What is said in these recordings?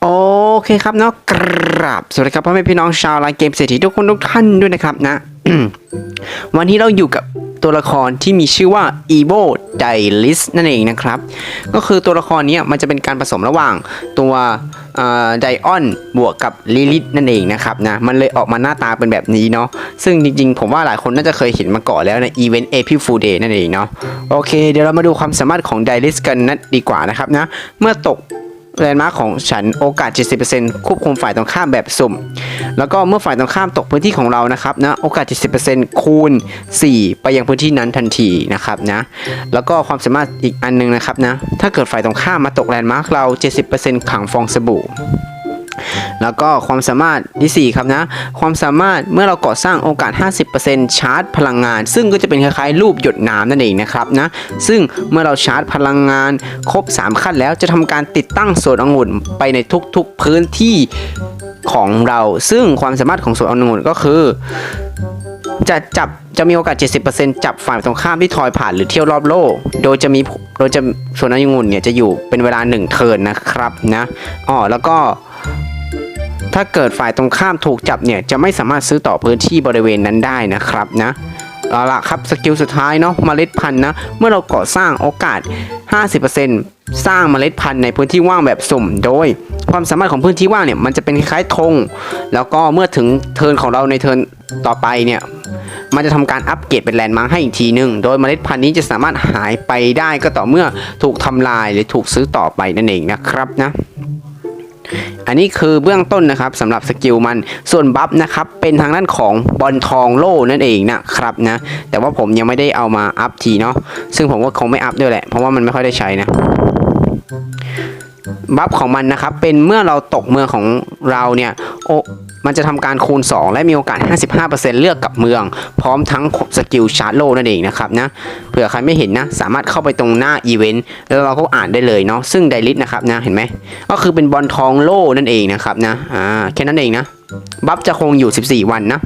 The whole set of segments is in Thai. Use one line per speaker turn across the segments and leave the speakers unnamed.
โอเคครับเนาะกราบสวัสดีครับพ่อแม่พี่น้องชาวไลน์เกมเศรษฐีทุกคนทุกท่านด้วยนะครับนะ วันนี้เราอยู่กับ ตัวละครที่มีชื่อว่า e v o d i l i s นั่นเองนะครับ ก็คือตัวละครนี้มันจะเป็นการผสมระหว่างตัวไดออนบวกกับลิลิ t นั่นเองนะครับนะมันเลยออกมาหน้าตาเป็นแบบนี้เนาะซึ่งจริงๆ ผมว่าหลายคนน่าจะเคยเห็นมาก่อนแล้วในอีเวนต์ April Fool Day นั่นเองเนาะโอเค เดี๋ยวเรามาดูความสามารถของ d i l i s กันนะดีกว่านะครับนะเมื่อตก แลนด์มาร์คของฉันโอกาส 70%ควบคุมฝ่ายตรงข้ามแบบสุ่ม แล้วก็เมื่อฝ่ายตรงข้ามตกพื้นที่ของเรานะครับนะโอกาส 70%คูณ 4 ไปยังพื้นที่นั้นทันทีนะครับนะแล้วก็ความสามารถอีกอันหนึงนะครับนะถ้าเกิดฝ่ายตรงข้ามมาตกแลนด์มาร์คเรา 70%ขังฟองสบู่ แล้วก็ความสามารถที่ 4 ครับนะ ความสามารถเมื่อเราก่อสร้างโอกาส 50%ชาร์จพลังงาน ซึ่งก็จะเป็นคล้ายๆ รูปหยดน้ำนั่นเองนะครับนะ ซึ่งเมื่อเราชาร์จพลังงานครบ 3 ขั้นแล้วจะทำการติดตั้งสวนองุ่นไปในทุกๆพื้นที่ของเรา ซึ่งความสามารถของสวนองุ่นก็คือจะจับจะมีโอกาส 70%จับฝ่ายตรงข้ามที่ทอยผ่านหรือเที่ยวรอบโลก โดยจะมีโดยจะสวนองุ่นเนี่ยจะอยู่เป็นเวลา 1 เทิร์นนะครับนะอ๋อแล้วก็ ถ้าเกิดฝ่ายตรงข้ามถูกจับเนี่ยจะไม่สามารถซื้อต่อพื้นที่บริเวณนั้นได้นะครับนะเอาละครับสกิลสุดท้ายเนาะเมล็ดพันธุ์นะเมื่อเราก่อสร้างโอกาส 50%สร้างเมล็ดพันธุ์ในพื้นที่ว่างแบบสุ่ม โดย ความสามารถของพื้นที่ว่างเนี่ยมันจะเป็นคล้ายๆธงแล้วก็เมื่อถึงเทิร์นของเราในเทิร์นต่อไปเนี่ยมันจะทำการอัปเกรดเป็นแลนด์มาร์คให้อีกทีหนึ่งโดยเมล็ดพันธุ์นี้จะสามารถหายไปได้ก็ต่อเมื่อถูกทำลายหรือถูกซื้อต่อไปนั่นเองนะครับนะ อันนี้คือเบื้องต้นนะครับสำหรับสกิลมันส่วนบัฟนะครับเป็นทางด้านของบอลทองโล่นั่นเองนะครับนะแต่ว่าผมยังไม่ได้เอามาอัพทีเนาะซึ่งผมก็คงไม่อัพด้วยแหละเพราะว่ามันไม่ค่อยได้ใช้นะบัฟของมันนะครับเป็นเมื่อเราตกเมืองของเราเนี่ยโอ มันจะทำการคูณ 2 และมีโอกาส 55%เลือกกับเมือง พร้อมทั้งสกิลชาร์จโลนั่นเองนะครับนะเผื่อใครไม่เห็นนะ สามารถเข้าไปตรงหน้าอีเวนต์แล้วเราก็อ่านได้เลยเนาะซึ่งไดริสนะครับนะเห็นไหมก็คือเป็นบอลทองโล่นั่นเองนะครับนะอ่าแค่นั้นเองนะบัฟจะคงอยู่ 14 วันนะ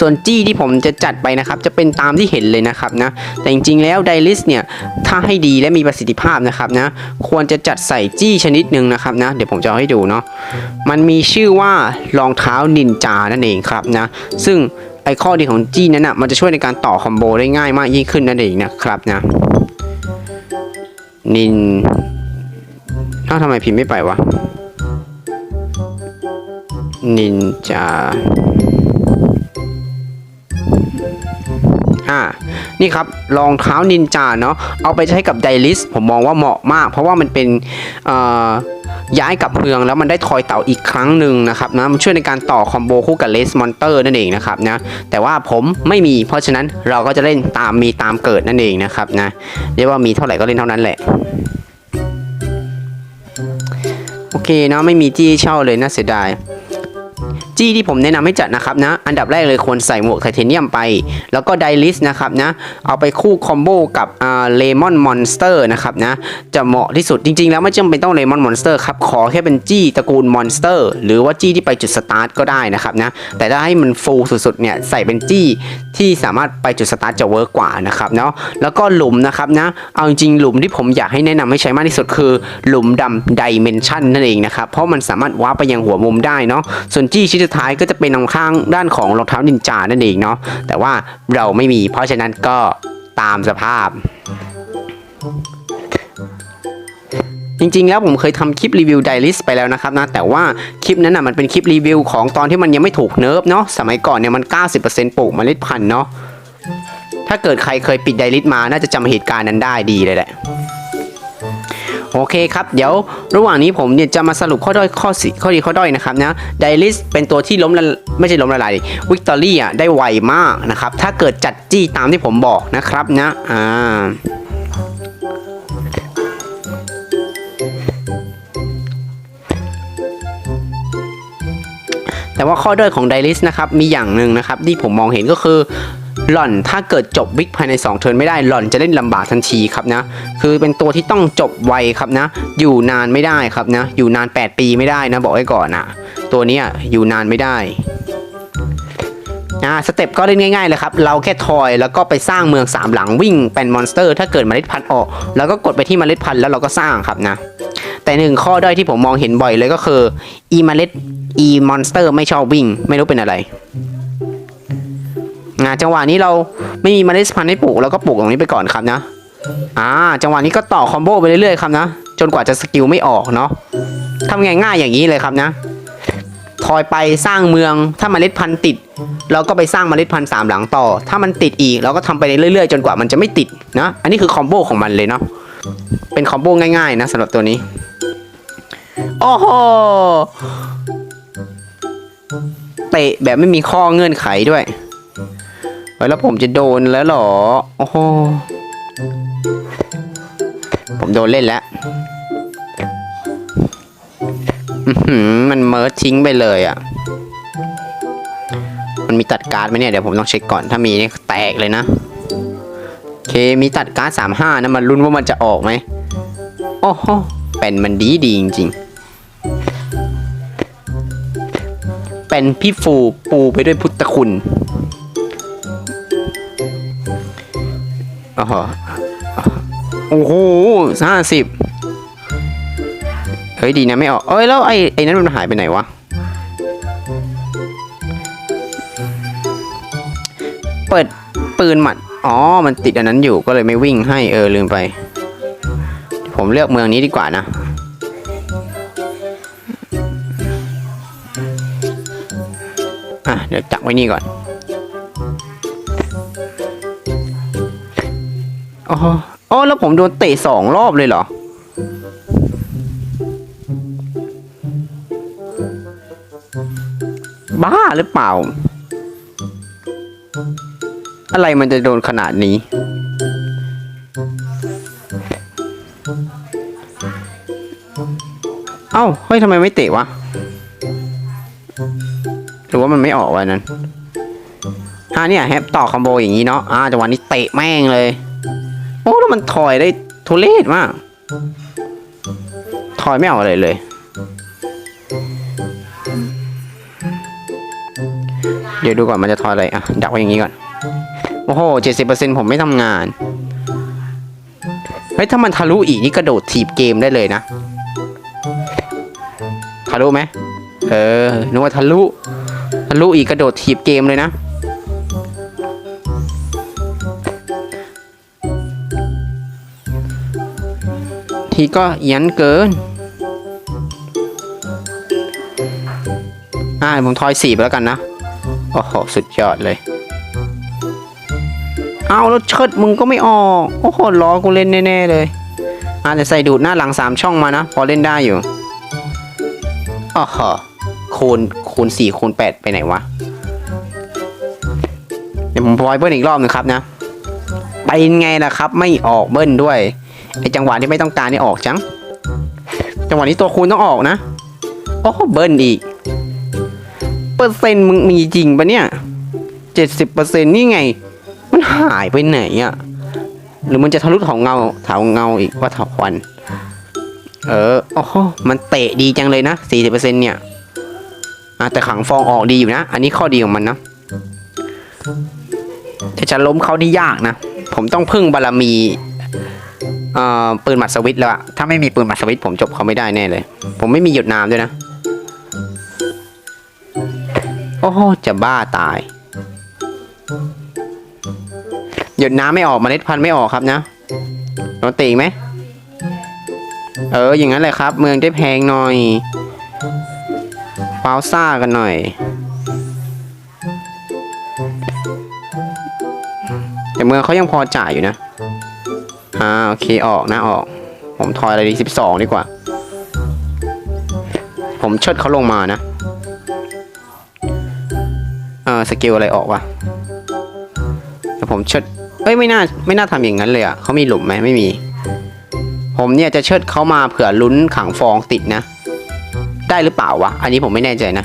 ส่วนจี้ที่ผมจะจัดไปนะครับ จะเป็นตามที่เห็นเลยนะครับนะ แต่จริงๆแล้วไดลิสเนี่ย ถ้าให้ดีและมีประสิทธิภาพนะครับนะ ควรจะจัดใส่จี้ชนิดหนึ่งนะครับนะ เดี๋ยวผมจะให้ดูเนาะ มันมีชื่อว่ารองเท้านินจานั่นเองครับนะ ซึ่งไอข้อดีของจี้นั้นนะมันจะช่วยในการต่อคอมโบได้ง่ายมากยิ่งขึ้นนั่นเองนะครับนะ นินเอ้าทำไมพิมพ์ไม่ไปวะนินจา อ่านี่ครับรองเท้านินจาเนาะเอาไปใช้กับไดลิสผมมองว่าเหมาะมาก เพราะว่ามันเป็นย้ายกับเมืองแล้วมันได้ทอยเต่าอีกครั้งหนึ่งนะครับนะมันช่วยในการต่อคอมโบคู่กับเลสมอนเตอร์นั่นเองนะครับนะแต่ว่าผมไม่มีเพราะฉะนั้นเราก็จะเล่นตามมีตามเกิดนั่นเองนะครับนะเรียกว่ามีเท่าไหร่ก็เล่นเท่านั้นแหละโอเคเนาะไม่มีจี้เช่าเลยน่าเสียดาย จี้ที่ผมแนะนำให้จัดนะครับนะ อันดับแรกเลยควรใส่หมวกไทเทเนียมไป แล้วก็ไดลิสนะครับนะ เอาไปคู่คอมโบกับอ่าเลมอนมอนสเตอร์นะครับนะ จะเหมาะที่สุดจริง ๆ แล้วไม่จำเป็นต้องเลมอนมอนสเตอร์ครับ ขอแค่เป็นจี้ตระกูลมอนสเตอร์หรือว่าจี้ที่ไปจุดสตาร์ทก็ได้นะครับนะ แต่ถ้าให้มันฟูสุดๆเนี่ยใส่เป็นจี้ที่สามารถไปจุดสตาร์ทจะเวิร์กกว่านะครับเนาะ แล้วก็หลุมนะครับนะ เอาจริงๆหลุมที่ผมอยากให้แนะนำให้ใช้มากที่สุดคือ หลุมดำดิเมนชันนั่นเองนะครับ เพราะมันสามารถว้าร์ปไปยังหัวมุมได้เนาะ ส่วนจี้ชิ้นสุดท้ายก็จะเป็นทางข้างด้านของรองเท้านินจานั่นเองเนาะแต่ว่าเราไม่มี เพราะฉะนั้นก็ตามสภาพ จริงๆ แล้วผมเคยทำคลิปรีวิวไดลิสไปแล้วนะครับนะแต่ว่าคลิปนั้นนะมันเป็นคลิปรีวิวของตอนที่มันยังไม่ถูกเนิร์ฟเนาะสมัยก่อนเนี่ยมัน 90%ปลูกเมล็ดพันธุ์เนาะถ้าเกิดใครเคยปิดไดลิสมาน่าจะจำเหตุการณ์นั้นได้ดีเลยแหละ โอเคครับเดี๋ยวระหว่างนี้ผมเนี่ยจะมาสรุปข้อด้อยข้อสิข้อดีข้อด้อยนะครับนะไดลิสเป็นตัวที่ล้มละไม่ใช่ล้มละลายวิกตอรี่อะได้ไวมากนะครับ ถ้าเกิดจัดจี้ตามที่ผมบอกนะครับนะอ่าแต่ว่าข้อด้อยของไดลิสนะครับมีอย่างหนึ่งนะครับที่ผมมองเห็นก็คือ หล่อนถ้าเกิดจบวิกภายใน 2 เทิร์นไม่ได้หล่อนจะเล่นลำบากทันทีครับนะ คือเป็นตัวที่ต้องจบไวครับนะ อยู่นานไม่ได้ครับนะ อยู่นาน 8 ปีไม่ได้นะ บอกไว้ก่อนนะตัวนี้อยู่นานไม่ได้อ่าสเต็ปก็เล่นง่ายๆเลยครับ เราแค่ทอยแล้วก็ไปสร้างเมืองสามหลังวิ่งเป็นมอนสเตอร์ ถ้าเกิดเมล็ดพันธุ์ออก แล้วก็กดไปที่เมล็ดพันธุ์แล้วเราก็สร้างครับนะ แต่หนึ่งข้อด้อยที่ผมมองเห็นบ่อยเลยก็คืออีเมล็ดอีมอนสเตอร์ไม่ชอบวิ่ง ไม่รู้เป็นอะไร อ่าจังหวะนี้เราไม่มีเมล็ดพันธุ์ให้ปลูกเราก็ปลูกตรงนี้ไปก่อนครับนะอ่าจังหวะนี้ก็ต่อคอมโบไปเรื่อยๆครับนะจนกว่าจะสกิลไม่ออกเนาะทำง่ายๆอย่างนี้เลยครับนะทอยไปสร้างเมืองถ้าเมล็ดพันธุ์ติด เราก็ไปสร้างเมล็ดพันธุ์สามหลังต่อ ถ้ามันติดอีกเราก็ทำไปเรื่อยๆ จนกว่ามันจะไม่ติดนะอันนี้คือคอมโบของมันเลยเนาะเป็นคอมโบง่ายๆนะสำหรับตัวนี้โอ้โหเตะแบบไม่มีข้อเงื่อนไขด้วย เฮ้ยแล้วผมจะโดนแล้วหรอ โอ้โห ผมโดนเล่นแล้วมันเมิร์ชทิ้งไปเลยอะ มันมีตัดการ์ดไหมเนี่ย เดี๋ยวผมต้องเช็คก่อน ถ้ามีนี่แตกเลยนะ โอเค มีตัดการ์ดสามห้านะ มันลุ้นว่ามันจะออกไหม โอ้โห เป็นมันดีดีจริง ๆ เป็นพี่ฟูปูไปด้วยพุทธคุณ โอ้โหโอ้โหห้าสิบเฮ้ยดีนะไม่ออก เอ้ยแล้วไอ้ไอ้นั้นมันหายไปไหนวะ เปิดปืนหมัด อ๋อ มันติดอันนั้นอยู่ก็เลยไม่วิ่งให้เออลืมไป ผมเลือกเมืองนี้ดีกว่านะ อะ เดี๋ยวจักไว้นี่ก่อน อ๋ออ๋อแล้วผมโดนเตะสองรอบเลยเหรอ บ้าหรือเปล่า อะไรมันจะโดนขนาดนี้ เอ้า เฮ้ยทำไมไม่เตะวะ หรือว่ามันไม่ออกวะนั้นอ่าเนี่ยแฮปต่อคอมโบอย่างนี้เนาะอ่าจังหวะนี้เตะแม่งเลย โอ้แล้วมันถอยได้ทุเรศมาก ถอยไม่ออกอะไรเลย เดี๋ยวดูก่อนมันจะทอยอะไร อะ ดักไว้อย่างนี้ก่อน โอ้โหเจ็ดสิบเปอร์เซ็นผมไม่ทำงาน เฮ้ย ถ้ามันทะลุอีกนี่กระโดดถีบเกมได้เลยนะ ทะลุไหม เออ นึกว่าทะลุ ทะลุอีกกระโดดถีบเกมเลยนะ ทีก็ยันเกิน อ่าผมทอยสี่ไปแล้วกันนะ โอ้โห สุดยอดเลย เอาแล้วเชิดมึงก็ไม่ออก โอ้โหล้อกูเล่นแน่ๆเลย อาจจะใส่ดูดหน้าหลังสามช่องมานะ พอเล่นได้อยู่อ๋อฮะคูณคูณสี่คูณแปดไปไหนวะ เดี๋ยวผมพอยเบิ้ลอีกรอบหนึงครับนะ ไปไงล่ะครับ ไม่ออกเบิ้ลด้วย ไอจังหวะที่ไม่ต้องการนี่ออกจัง จังหวะนี้ตัวคูณต้องออกนะ โอ้เบิ้ลอีก เปอร์เซ็นต์มึงมีจริงปะเนี่ยเจ็ดสิบเปอร์เซ็นต์นี่ไง มันหายไปไหนอะ่ะ หรือมันจะทะลุเถาเงาเถาเงาอีกว่าเถาควัน เออ โอ้โห มันเตะดีจังเลยนะสี่สิบเปอร์เซ็นต์เนี่ยอะแต่ขังฟองออกดีอยู่นะ อันนี้ข้อดีของมันนะแต่จะล้มเขานี่ยากนะ ผมต้องพึ่งบารมี เอ่อปืนหมัดสวิตแล้วอะถ้าไม่มีปืนหมัดสวิตผมจบเขาไม่ได้แน่เลย ผมไม่มีหยดน้ำด้วยนะ โอ้โหจะบ้าตาย หยดน้ำไม่ออกเมล็ดพันธุ์ไม่ออกครับนะโดนตีไหมเอออย่างนั้นเลยครับ เมืองได้แพงหน่อยปาวซ่ากันหน่อยแต่เมืองเขายังพอจ่ายอยู่นะ อ่าโอเคออกนะออก ผมทอยอะไรดีสิบสองดีกว่า ผมเชิดเขาลงมานะเออสกิลอะไรออกวะแต่ผมเชิดเอ้ยไม่น่าไม่น่าทำอย่างนั้นเลยอะเขามีหลุมไหมไม่มี ผมเนี่ยจะเชิดเขามาเผื่อลุ้นขังฟองติดนะ ได้หรือเปล่าวะอันนี้ผมไม่แน่ใจนะ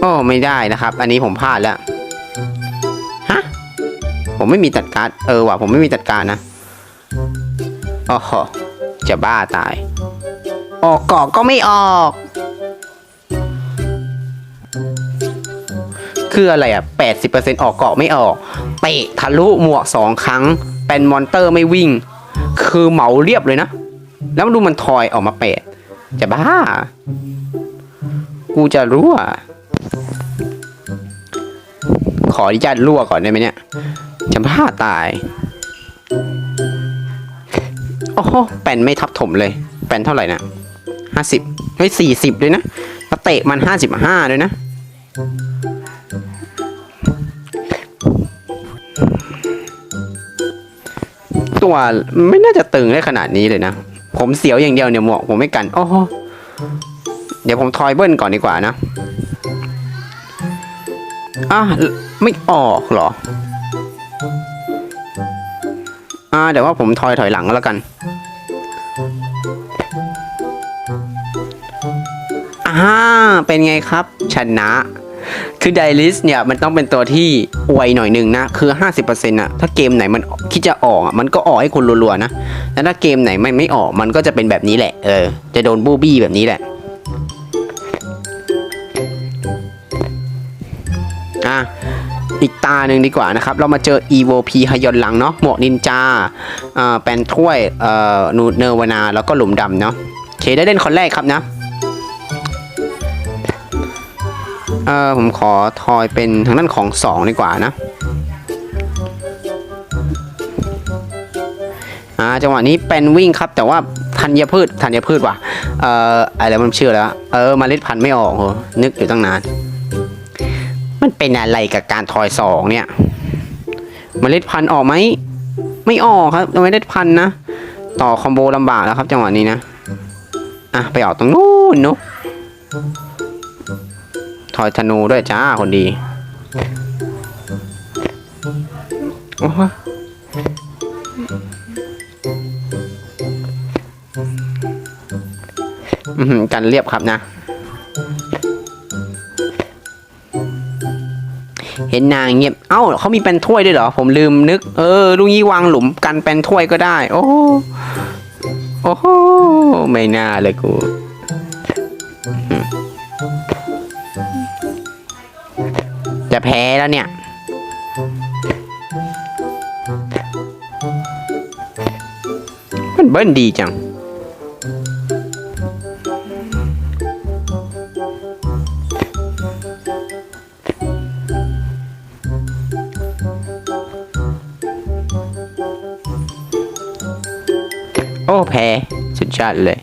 โอ้ไม่ได้นะครับ อันนี้ผมพลาดแล้ว ผมไม่มีตัดการ์ดเออว่ะผมไม่มีตัดการนะโอ้โหจะบ้าตาย ออกเกาะก็ไม่ออก คืออะไรอะแปดสิบเปอร์เซ็นออกเกาะไม่ออก เตะทะลุหมวกสองครั้ง เป็นมอนเตอร์ไม่วิ่ง คือเหมาเรียบเลยนะ แล้วดูมันทอยออกมาแปดจะบ้า กูจะรั่ว ขออนุญาตรั่วก่อนได้ไหมเนี่ย จะบ้าตาย โอ้โหแปนไม่ทับถมเลย แปนเท่าไหร่นะห้าสิบเฮ้ยสี่สิบด้วยนะแล้วเตะมันห้าสิบห้าด้วยนะ ตัวไม่น่าจะตึงได้ขนาดนี้เลยนะ ผมเสียวอย่างเดียวเนี่ยหมวกผมไม่กัน โอ้โหเดี๋ยวผมทอยเบิ้ลก่อนดีกว่านะอะไม่ออกเหรอ อ่าเดี๋ยวว่าผมทอยถอยหลังก็แล้วกัน อ่า เป็นไงครับชนะ คือไดลิสเนี่ยมันต้องเป็นตัวที่อวหน่อยหนึ่งนะ คือ 50%นะถ้าเกมไหนมันคิดจะออกอะมันก็ออกให้คนรัวๆนะ แล้วถ้าเกมไหนไม่ไม่ออกมันก็จะเป็นแบบนี้แหละ เออ จะโดนบูบี้แบบนี้แหละ อะ อีกตาหนึ่งดีกว่านะครับ เรามาเจอ evo p ฮยอนหลังเนาะหมวกนินจาอ่าแปนถ้วยเอ่อนูเนวนา แล้วก็หลุมดำเนาะโอเคได้เล่นคนแรกครับนะเออผมขอทอยเป็นทางด้านของสองดีกว่านะอ่าจังหวะนี้เป็นวิ่งครับ แต่ว่าธัญพืชธัญพืชว่ะเอ่ออะไรมันชื่อแล้ว เออเมล็ดพันธุ์ไม่ออกโหนึกอยู่ตั้งนาน มันเป็นอะไรกับการทอยสองเนี่ยเมล็ดพันธุ์ออกไหมไม่ออกครับเมล็ดพันธุ์นะต่อคอมโบลำบากแล้วครับ จังหวะนี้นะอะไปออกตรงนู้นเนอะทอยธนูด้วยจ้าคนดีโอ้โหกันเรียบครับนะ เห็นนางเงียบ เอ้าเขามีเป็นถ้วยด้วยเหรอ ผมลืมนึก เออลุงยี่วางหลุมกันเป็นถ้วยก็ได้ โอ้โหโอ้โหไม่น่าเลยกูจะแพ้แล้วเนี่ย มันเบิ้ลดีจัง แพ้สุดยอดเลย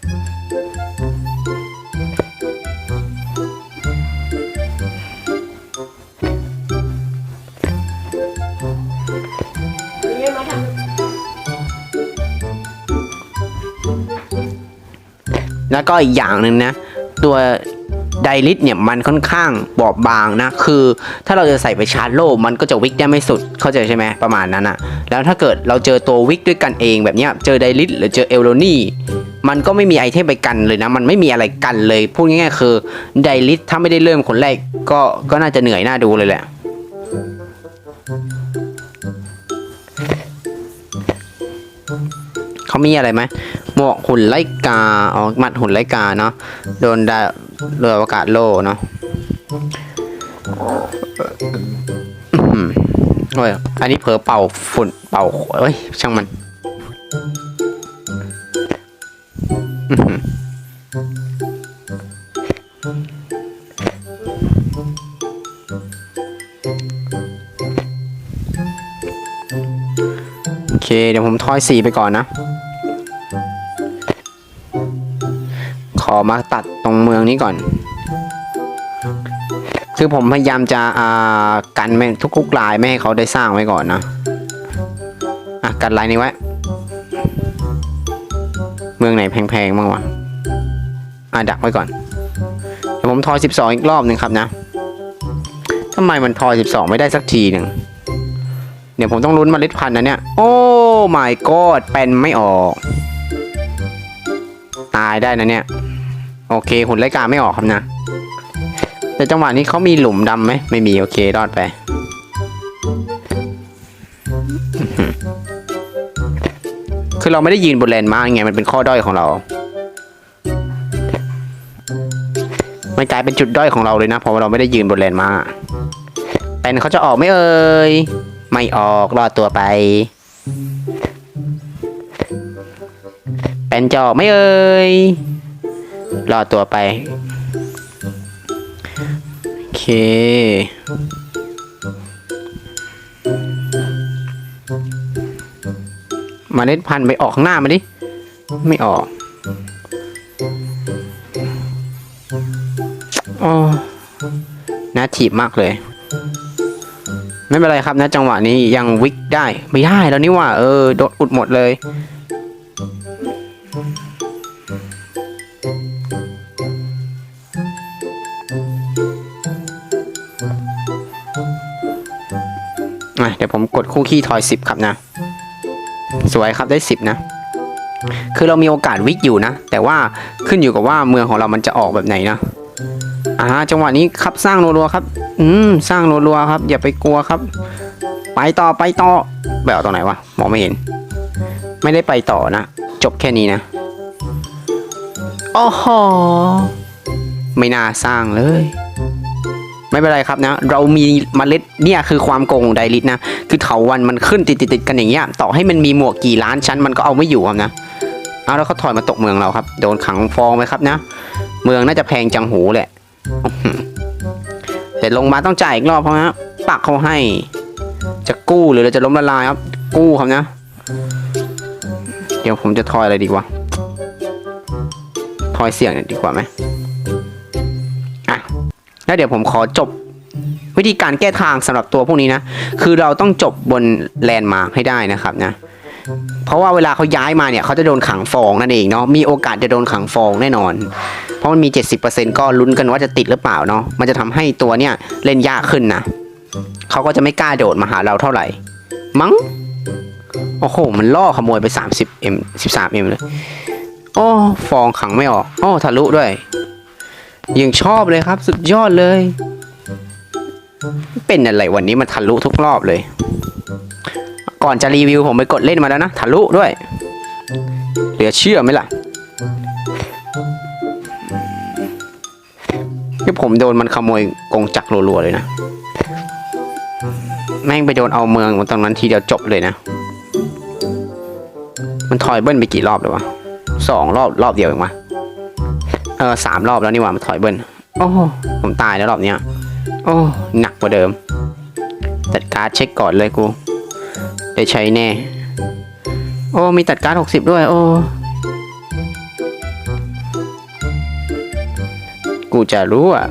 แล้วก็อีกอย่างหนึ่งนะ ตัวไดริสเนี่ยมันค่อนข้างบอบบางนะ คือถ้าเราจะใส่ไปชาร์จโล่มันก็จะวิกได้ไม่สุดเข้าใจใช่ไหมประมาณนั้นอะ แล้วถ้าเกิดเราเจอตัววิกด้วยกันเองแบบนี้เจอไดริสหรือเจอเอลโลนี่มันก็ไม่มีไอเทมไปกันเลยนะ มันไม่มีอะไรกันเลยพูดง่ายๆคือไดริสถ้าไม่ได้เริ่มคนแรกก็ก็น่าจะเหนื่อยน่าดูเลยแหละเขามีอะไรไหมหมวกหุ่นไลกาอ๋อมัดหุ่นไลกาเนาะโดนดาเรืออวกาศโลเนาะ โอ้ยอันนี้เผลอเป่าฝุ่นเป่าเอ้ย ช่างมันโอเค เดี๋ยวผมทอยสีไปก่อนนะ ขอมาตัดตรงเมืองนี้ก่อน คือผมพยายามจะอ่ากันไม่ทุกๆลายไม่ให้เขาได้สร้างไว้ก่อนนะอะกันลายนี้ไว้ เมืองไหนแพงๆบ้างวะอะดักไว้ก่อนเดี๋ยวผมทอยสิบสองอีกรอบหนึ่งครับนะทำไมมันทอยสิบสองไม่ได้สักทีหนึ่งเดี๋ยวผมต้องลุ้นเมล็ดพันธุ์นะเนี่ย โอ้ my god เป็นไม่ออก ตายได้นะเนี่ย โอเคหุ่นไล่กาไม่ออกครับนะ แต่จังหวะนี้เขามีหลุมดำไหมไม่มีโอเครอดไปคือเราไม่ได้ยืนบนแลนด์มาร์กไงมันเป็นข้อด้อยของเรา มันกลายเป็นจุดด้อยของเราเลยนะเพราะว่าเราไม่ได้ยืนบนแลนด์มาร์กเป็นเขาจะออกไหม่เอ่ยไม่ออกรอดตัวไปเป็นจะออกไหม่เอ่ยรอดตัวไป มาเล็ดพันธุ์ไปออกข้างหน้ามาดิ ไม่ออกอ๋อน่าถีบมากเลย ไม่เป็นไรครับนะจังหวะนี้ยังวิกได้ ไม่ได้แล้วนี่ว่า เออ โดนอุดหมดเลย ผมกดคู่ขี้ทอยสิบครับนะ สวยครับได้สิบนะ คือเรามีโอกาสวิกอยู่นะ แต่ว่าขึ้นอยู่กับว่าเมืองของเรามันจะออกแบบไหนนะอ่าจังหวะนี้ครับสร้างรัวๆครับ อืมสร้างรัวๆครับ อย่าไปกลัวครับ ไปต่อไปต่อแบบตรงไหนวะมองไม่เห็น ไม่ได้ไปต่อนะ จบแค่นี้นะโอ้โหไม่น่าสร้างเลย ไม่เป็นไรครับนะ เรามีเมล็ดเนี่ยคือความโกงของไดริสนะ คือเถาวันมันขึ้นติดติดๆกันอย่างเงี้ย ต่อให้มันมีหมวกกี่ล้านชั้นมันก็เอาไม่อยู่ครับนะ เอาแล้วเขาถอยมาตกเมืองเราครับ โดนขังฟองไหมครับนะ เมืองน่าจะแพงจังหูแหละ แต่ลงมาต้องจ่ายอีกรอบเพราะนะปักเขาให้ จะกู้หรือเราจะล้มละลายครับ กู้ครับนะ เดี๋ยวผมจะทอยอะไรดีกว่าทอยเสี่ยงหน่อยดีกว่าไหม แล้วเดี๋ยวผมขอจบวิธีการแก้ทางสำหรับตัวพวกนี้นะ คือเราต้องจบบนแลนด์มาร์คให้ได้นะครับนะ เพราะว่าเวลาเขาย้ายมาเนี่ยเขาจะโดนขังฟองนั่นเองเนาะ มีโอกาสจะโดนขังฟองแน่นอน เพราะมันมี 70%ก็ลุ้นกันว่าจะติดหรือเปล่าเนาะ มันจะทำให้ตัวเนี่ยเล่นยากขึ้นนะ เขาก็จะไม่กล้าโดดมาหาเราเท่าไหร่ มั้ง โอ้โห มันล่อขโมยไป 30M 13M เลย โอ้ ฟองขังไม่ออก โอ้ ทะลุด้วย ยังชอบเลยครับ สุดยอดเลย เป็นอะไรวันนี้มันทะลุทุกรอบเลย ก่อนจะรีวิวผมไปกดเล่นมาแล้วนะทะลุด้วย เหลือเชื่อไหมล่ะที่ผมโดนมันขโมยกงจักรรัวๆเลยนะแม่งไปโดนเอาเมืองตรงนั้นทีเดียวจบเลยนะ มันถอยเบิ้ลไปกี่รอบเลยวะสองรอบรอบเดียวเองวะ เออสามรอบแล้วนี่หว่ามันถอยเบิ้ลโอ้โหผมตายแล้วรอบเนี้ยโอ้หนักกว่าเดิม ตัดการ์ดเช็คก่อนเลยกูได้ใช้แน่ โอ้มีตัดการ์ดหกสิบด้วย โอ้กูจะรู้อะ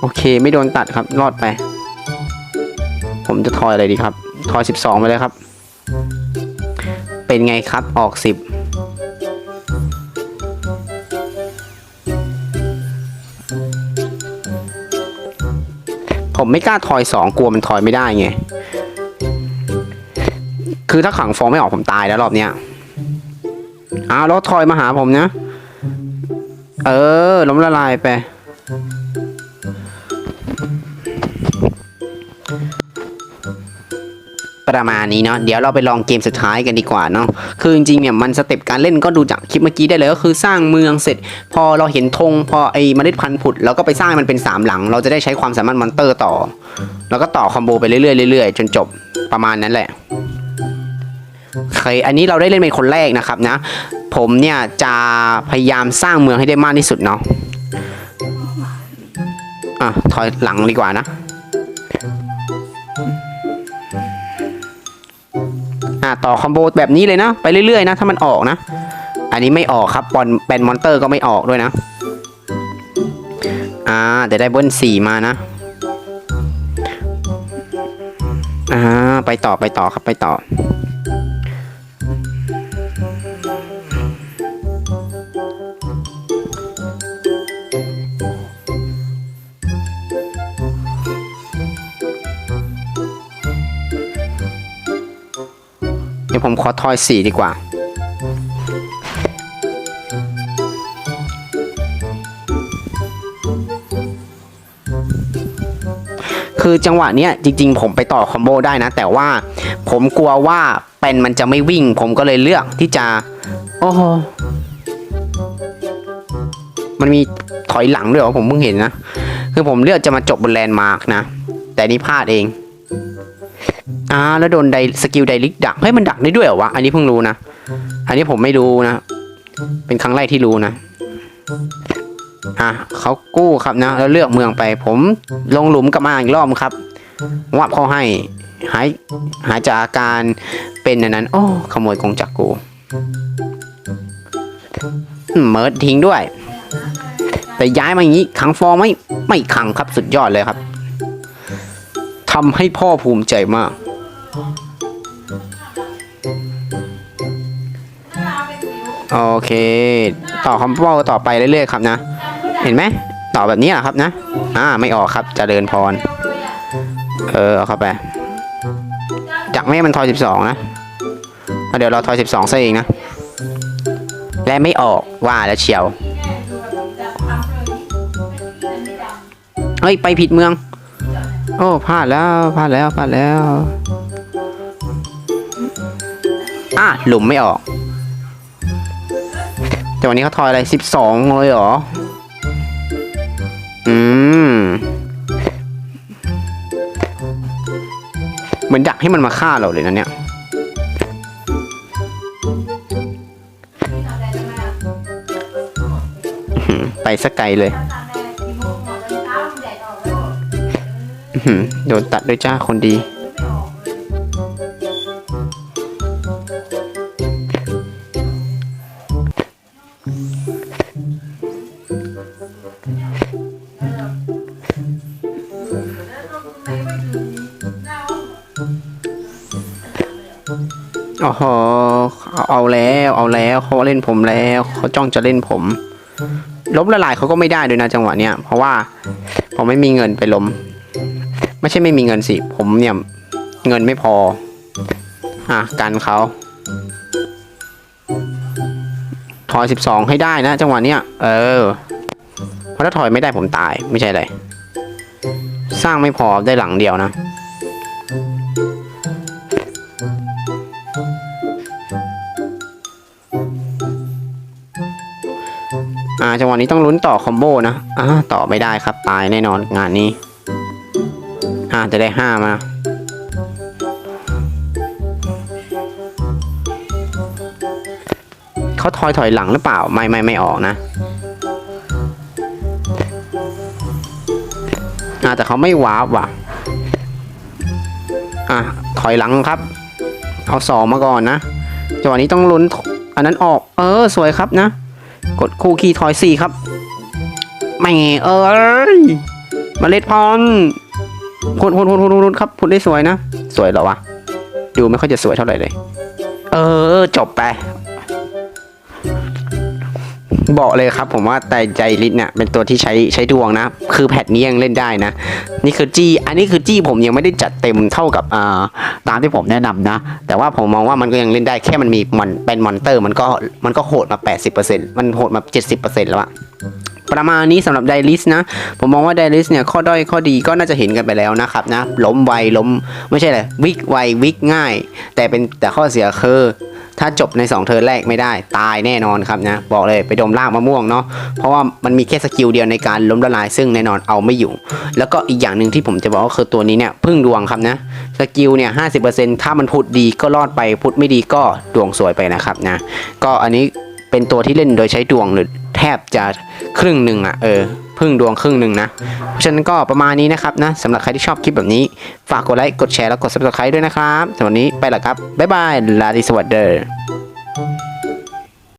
โอเคไม่โดนตัดครับ รอดไป ผมจะทอยอะไรดีครับ ทอยสิบสองไปเลยครับ เป็นไงครับออกสิบ ผมไม่กล้าทอยสองกลัวมันทอยไม่ได้ไง คือถ้าขังฟองไม่ออกผมตายแล้วรอบเนี้ยอ้าวแล้วทอยมาหาผมนะ เออล้มละลายไป ประมาณนี้เนาะเดี๋ยวเราไปลองเกมสุดท้ายกันดีกว่าเนาะคือจริงๆเนี่ยมันสเต็ปการเล่นก็ดูจากคลิปเมื่อกี้ได้เลยก็คือสร้างเมืองเสร็จ พอเราเห็นธงพอไอ้เมล็ดพันธุ์ผุดเราก็ไปสร้างมันเป็นสามหลัง เราจะได้ใช้ความสามารถมอนเตอร์ต่อ แล้วก็ต่อคอมโบไปเรื่อยๆเรื่อยๆจนจบประมาณนั้นแหละเคยอันนี้เราได้เล่นเป็นคนแรกนะครับนะ ผมเนี่ยจะพยายามสร้างเมืองให้ได้มากที่สุดเนาะอะถอยหลังดีกว่านะ อ่าต่อคอมโบแบบนี้เลยนะ ไปเรื่อยๆนะถ้ามันออกนะ อันนี้ไม่ออกครับบอลเป็นมอนเตอร์ก็ไม่ออกด้วยนะ อ่าเดี๋ยวได้เบิ้ลสี่มานะ อ่าไปต่อไปต่อครับไปต่อ ผมขอทอยสี่ดีกว่า คือจังหวะเนี้ยจริง ๆ ผมไปต่อคอมโบได้นะ แต่ว่าผมกลัวว่าเป็นมันจะไม่วิ่ง ผมก็เลยเลือกที่จะ โอ้โหมมันมีถอยหลังด้วยเหรอผมเพิ่งเห็นนะ คือผมเลือกจะมาจบบนแลนด์มาร์กนะ แต่นี่พลาดเอง อ่าแล้วโดนไดสกิลไดลิกดักเฮ้ยมันดักได้ด้วยเหรอวะอันนี้เพิ่งรู้นะอันนี้ผมไม่รู้นะ เป็นครั้งแรกที่รู้นะอะเขากู้ครับนะ แล้วเลือกเมืองไป ผมลงหลุมกลับมาอีกรอบครับวับเขาให้หายหายจากอาการเป็นอันนั้น โอ้ขโมยกงจักกูเมิร์ดทิ้งด้วย แต่ย้ายมาอย่างนี้ขังฟอร์ไม่ไม่ขังครับสุดยอดเลยครับทำให้พ่อภูมิใจมาก โอเค ต่อคำพ่อต่อไปเรื่อยๆครับนะ เห็นไหมต่อแบบนี้แหละครับนะ อ่าไม่ออกครับจะเจริญพร เออเอาเข้าไป จากแม่มันทอยสิบสองนะแล้วเดี๋ยวเราทอยสิบสองซะเองนะ และไม่ออกว่าแล้วเชียวเฮ้ยไปผิดเมือง โอ้พลาดแล้วพลาดแล้วพลาดแล้ว อะหลุมไม่ออก แต่วันนี้เขาทอยอะไรสิบสองเลยเหรอ อืมเหมือนดักให้มันมาฆ่าเราเลยนะเนี่ยไปสกไกลเลยโดนตัดด้วยจ้าคนดี เอาเอาแล้วเอาแล้วเขาเล่นผมแล้วเขาจ้องจะเล่นผม ล้มละลายเขาก็ไม่ได้ด้วยนะจังหวะเนี้ยเพราะว่าผมไม่มีเงินไปล้มไม่ใช่ไม่มีเงินสิผมเนี่ยเงินไม่พอ อะกันเขาถอยสิบสองให้ได้นะ จังหวะเนี้ยเออเพราะถ้าถอยไม่ได้ผมตายไม่ใช่อะไรสร้างไม่พอได้หลังเดียวนะ อ่าจังหวะนี้ต้องลุ้นต่อคอมโบนะอ่าต่อไม่ได้ครับตายแน่นอนงานนี้ อ่าจะได้ห้ามาเขาถอยถอยหลังหรือเปล่าไม่ไม่ไม่ออกนะอ่าแต่เขาไม่วาร์ปว่ะอะถอยหลังครับ เอาสองมาก่อนนะจังหวะนี้ต้องลุ้นอันนั้นออก เออสวยครับนะ กดคู่คีย์ทอยสี่ครับไม่เอ้ยเมาเล็ดพรพูดพูดพูดพูดพูดครับพูดได้สวยนะ สวยเหรอวะ ดูไม่ค่อยจะสวยเท่าไหร่เลย เออ จบไป บอกเลยครับ ผมว่าแต่ใจลิศเนี่ยเป็นตัวที่ใช้ใช้ดวงนะ คือแพทนี้ยังเล่นได้นะ นี่คือจี้อันนี้คือจี้ผมยังไม่ได้จัดเต็มเท่ากับอ่าตามที่ผมแนะนำนะ แต่ว่าผมมองว่ามันก็ยังเล่นได้แค่มันมีมันเป็นมอนเตอร์มันก็มันก็โหดมา 80%มันโหดมา 70%แล้วอะประมาณนี้สำหรับไดลิสนะ ผมมองว่าไดลิสเนี่ยข้อด้อยข้อดีก็น่าจะเห็นกันไปแล้วนะครับนะล้มไวล้มไม่ใช่เลยวิกไววิกง่าย แต่เป็นแต่ข้อเสียคือ ถ้าจบใน 2 เทิร์นแรกไม่ได้ตายแน่นอนครับนะบอกเลยไปดมรากมะม่วงเนาะเพราะว่ามันมีแค่สกิลเดียวในการล้มละลายซึ่งแน่นอนเอาไม่อยู่ แล้วก็อีกอย่างหนึ่งที่ผมจะบอกก็คือตัวนี้เนี่ยพึ่งดวงครับนะสกิลเนี่ยห้ถ้ามันพุดดีก็รอดไปพุดไม่ดีก็ดวงสวยไปนะครับนะก็อันนี้ เป็นตัวที่เล่นโดยใช้ดวงหรือแทบจะครึ่งหนึ่งอะเออพึ่งดวงครึ่งหนึ่งนะ เพราะฉะนั้นก็ประมาณนี้นะครับนะสำหรับใครที่ชอบคลิปแบบนี้ ฝากกดไลค์ กดแชร์ แล้วกด subscribe ด้วยนะครับสำหรับวันนี้ไปละครับ บ๊ายบาย ลาดีสวัสดี